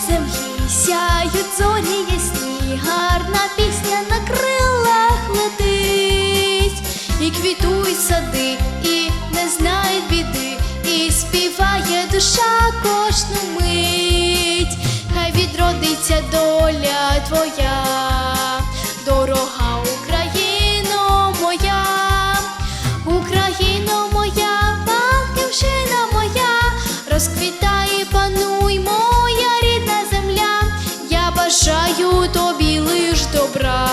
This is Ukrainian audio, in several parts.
землі сяють зорі ясні, гарна пісня на крилах летить, і квітуй сади, і не знай біди, і співає душа кожну мить, хай відродиться до. Бажаю тобі лиш добра,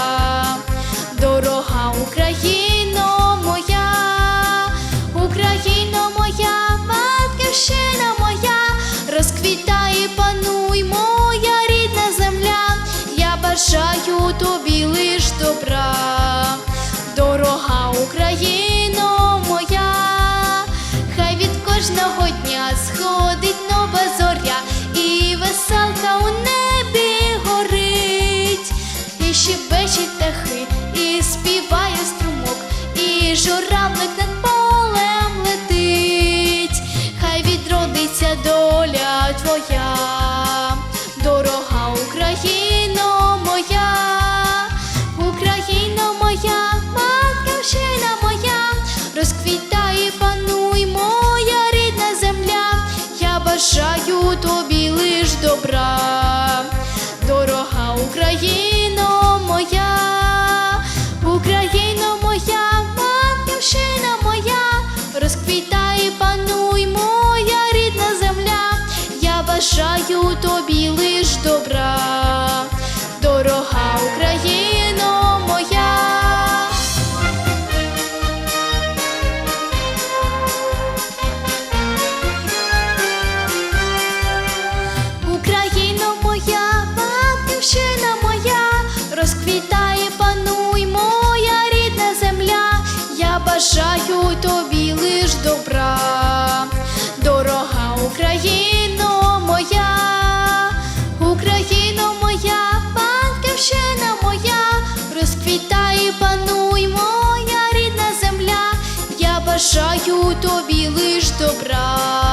дорога Україно моя, Україно моя, батьківщина моя, розквітай, пануй, моя рідна земля, я бажаю тобі лиш добра, дорога Україно моя, хай від кожного дня сходить і журавлик над полем летить, хай відродиться доля твоя, дорога Україно моя, Україно моя, батьківщина моя, розквітай, пануй, моя рідна земля, я бажаю тобі лиш добра, дорога Україно бажаю тобі лиш добра, бажаю тобі лиш добра.